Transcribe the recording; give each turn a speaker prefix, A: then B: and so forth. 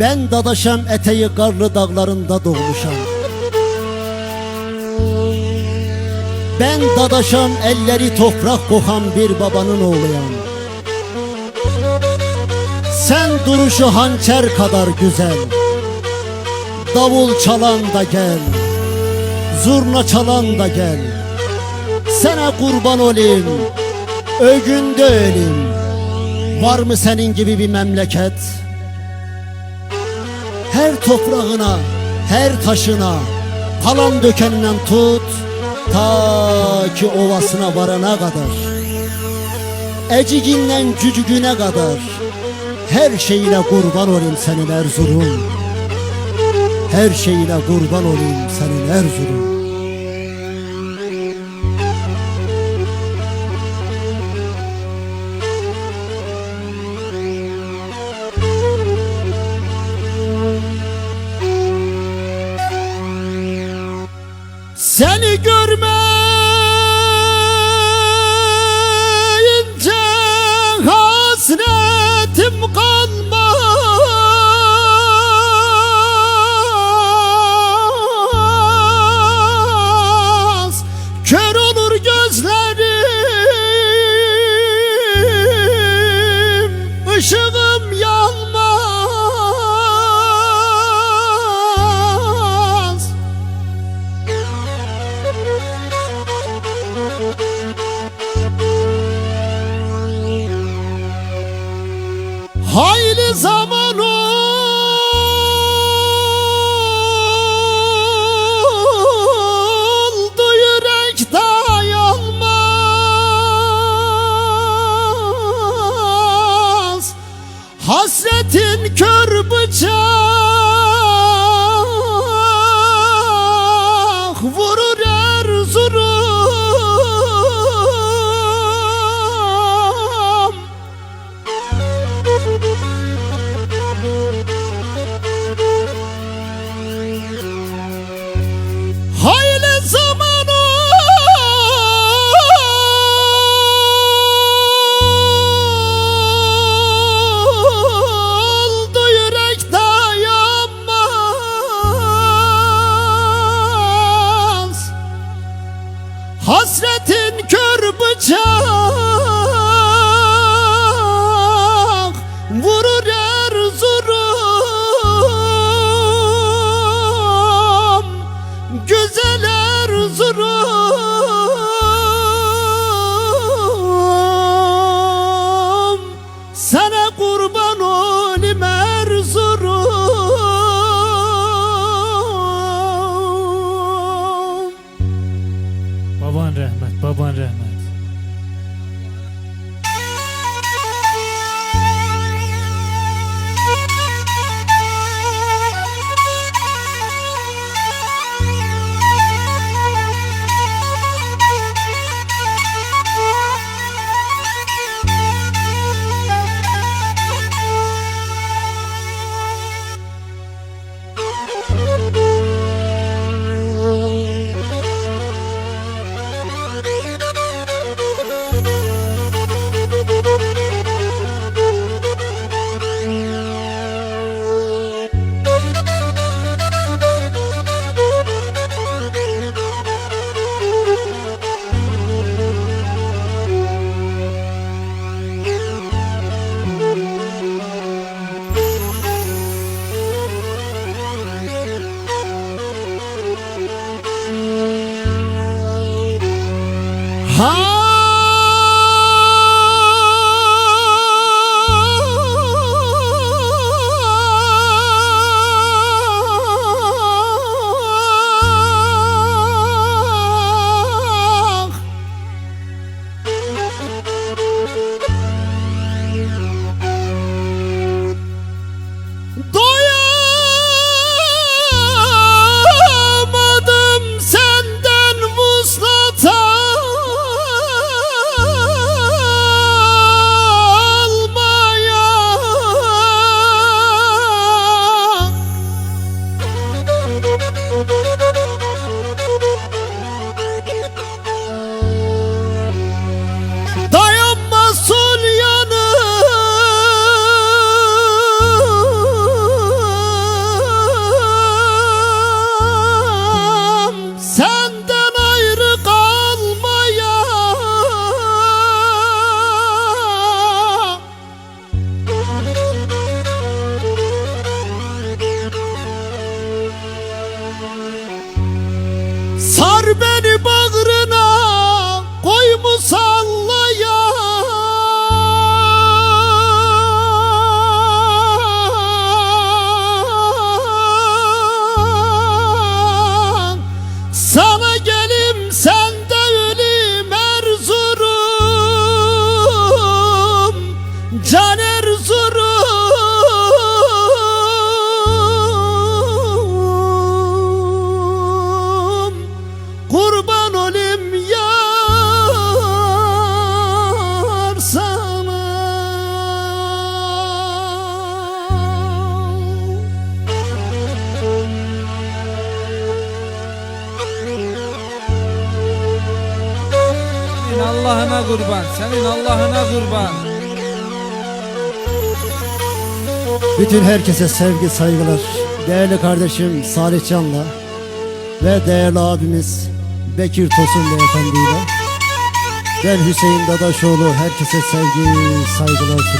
A: Ben dadaşam eteği karlı dağlarında doğmuşam. Ben dadaşam elleri toprak kokan bir babanın oğluyam. Sen duruşu hançer kadar güzel. Davul çalan da gel Zurna çalan da gel. Sana kurban olayım Ögünde öleyim. Var mı senin gibi bir memleket? Her toprağına, her taşına Kalan dökeninden tut Ta ki ovasına varana kadar Eciginden cücüğüne kadar Her şeyine kurban olayım senin Erzurum Her şeyine kurban olayım senin Erzurum Seni görmeyince Hasretin kör bıçak
B: Hasretin kör bıçağı.
A: huh? Allah'ına kurban, senin Allah'ına kurban.
B: Bütün herkese sevgi saygılar. Değerli kardeşim Salih Can'la ve değerli abimiz Bekir Tosun Beyefendi ile ben Hüseyin Dadaşoğlu herkese sevgi saygılar sunuyorum.